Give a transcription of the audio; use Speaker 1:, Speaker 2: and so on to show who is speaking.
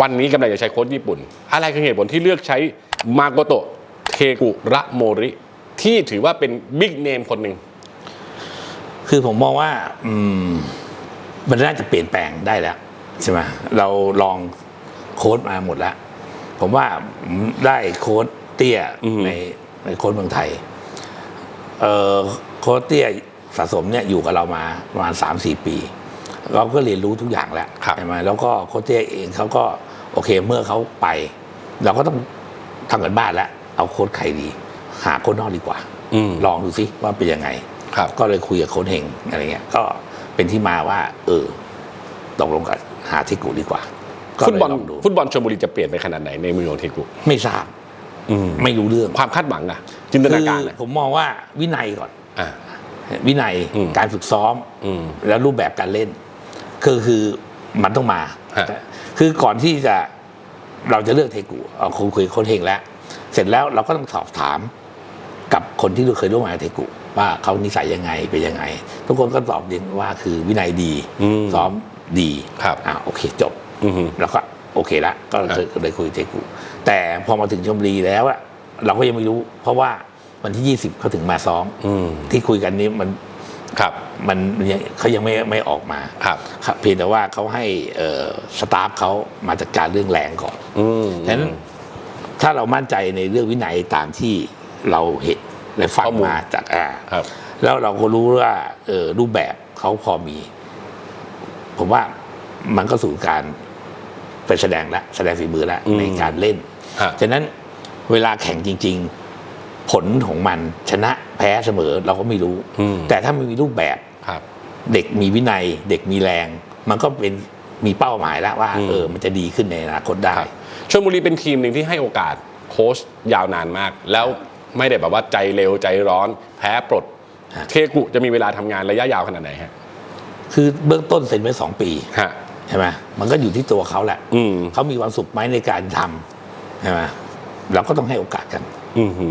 Speaker 1: วันนี้กำลังจะใช้โค้ชญี่ปุ่น อะไรคือเหตุผลที่เลือกใช้มาโกโตะเทกุระโมริที่ถือว่าเป็นบิ๊กเนมคนหนึ่ง
Speaker 2: คือผมมองว่าอืมมันน่าจะเปลี่ยนแปลงได้แล้วใช่ไหมเราลองโค้ดมาหมดแล้ว ผมว่าผมได้โค้ดเตี้ย
Speaker 1: อือฮึ
Speaker 2: ในในโค้ดเมืองไทยเอ่อโค้ดเตี้ยสะสมเนี่ยอยู่กับเรามาประมาณสามสี่ปี เราก็เรียนรู้ทุกอย่างแล้ว
Speaker 1: ครับ
Speaker 2: ใช่ไหมแล้วก็โค้ชเตี้ยเองเขาก็โอเคเมื่อเขาไป เราก็ต้องทำกันบ้านแล้วเอาโค้ชใครดี หาโค้ชนอกดีกว่า
Speaker 1: อืม
Speaker 2: ลองดูสิว่าเป็นยังไง
Speaker 1: ครับ
Speaker 2: ก็เลยคุยกับโค้ชเฮงอะไรเงี้ยก็เป็นที่มาว่า เออตกลงกันหาที่กูดีกว่าก็
Speaker 1: ฟุต
Speaker 2: เลย
Speaker 1: บอล
Speaker 2: ลองดู
Speaker 1: ฟุตบอลชลบุรีจะเปลี่ยนไปขนาดไหนในมือของเทกุ
Speaker 2: ไม่ทราบ
Speaker 1: อืม
Speaker 2: ไม่รู้เรื่อง
Speaker 1: ความคาดหวังอะจินตนาการ
Speaker 2: คือ
Speaker 1: อะ
Speaker 2: ผมมองว่าวินัยก่อน
Speaker 1: อะ
Speaker 2: วินัย
Speaker 1: อืม
Speaker 2: การฝึกซ้อม
Speaker 1: อืม
Speaker 2: แล้วรูปแบบการเล่น คือคือมันต้องมา
Speaker 1: ฮะ
Speaker 2: คือก่อนที่จะเราจะเลือกเทกูเอาคุยคุยโค้ชเฮงแล้ว เสร็จแล้วเราก็ต้องสอบถามกับคนที่เราเคยร่วมงานกับเทกูว่าเขานิสัยยังไงเป็นยังไง ทุกคนก็ตอบเองว่าคือวินัยดี
Speaker 1: อืม
Speaker 2: ซ้อมดี
Speaker 1: ครับ
Speaker 2: อ่าโอเคจบ
Speaker 1: อืม
Speaker 2: แล้วก็โอเคละก็เลยเลยคุยเทกูแต่พอมาถึงชมบุรีแล้วอะเราก็ยังไม่รู้ เพราะว่าวันที่ 20เขาถึงมาซ้อม
Speaker 1: อืม
Speaker 2: ที่คุยกันนี้มัน
Speaker 1: ครับ
Speaker 2: มันมันยังเขายังไม่ไม่ออกมา
Speaker 1: ครับ
Speaker 2: ครับเพียงแต่ว่าเขาให้เอ่อสตาฟเขามาจัดการเรื่องแรงก่อน
Speaker 1: อืม
Speaker 2: ฉะนั้นถ้าเรามั่นใจในเรื่องวินัยตามที่เราเห็นและฟัง
Speaker 1: ข้อมูล
Speaker 2: มาจากอา
Speaker 1: ครับ
Speaker 2: แล้วเราก็รู้ว่าเออรูปแบบเขาพอมี ผมว่ามันก็สู่การไปแสดงแล้วแสดงฝีมือแล้ว
Speaker 1: อืม
Speaker 2: ในการเล่น
Speaker 1: ฮะ
Speaker 2: ฉะนั้นเวลาแข่งจริง ๆ ผลของมันชนะแพ้เสมอเราก็ไม่รู้
Speaker 1: อืม
Speaker 2: แต่ถ้ามันมีรูปแบบ
Speaker 1: ครับ
Speaker 2: เด็กมีวินัย เด็กมีแรง มันก็เป็นมีเป้าหมายแล้วว่า
Speaker 1: อืม
Speaker 2: เออมันจะดีขึ้นในอนาคตได้
Speaker 1: ชลบุรีเป็นทีมหนึ่งที่ให้โอกาสโค้ชยาวนานมาก แล้วไม่ได้แบบว่าใจเร็วใจร้อน แพ้ปลด
Speaker 2: ฮะ
Speaker 1: เทกุจะมีเวลาทำงานระยะยาวขนาดไหนฮะ
Speaker 2: คือเบื้องต้นเซ็นไว้สองปี
Speaker 1: ฮะ
Speaker 2: ใช่ไหมมันก็อยู่ที่ตัวเขาแหละ
Speaker 1: อืม
Speaker 2: เขามีความสุขไหมในการทำใช่ไหมเราก็ต้องให้โอกาสกัน
Speaker 1: อืมฮึ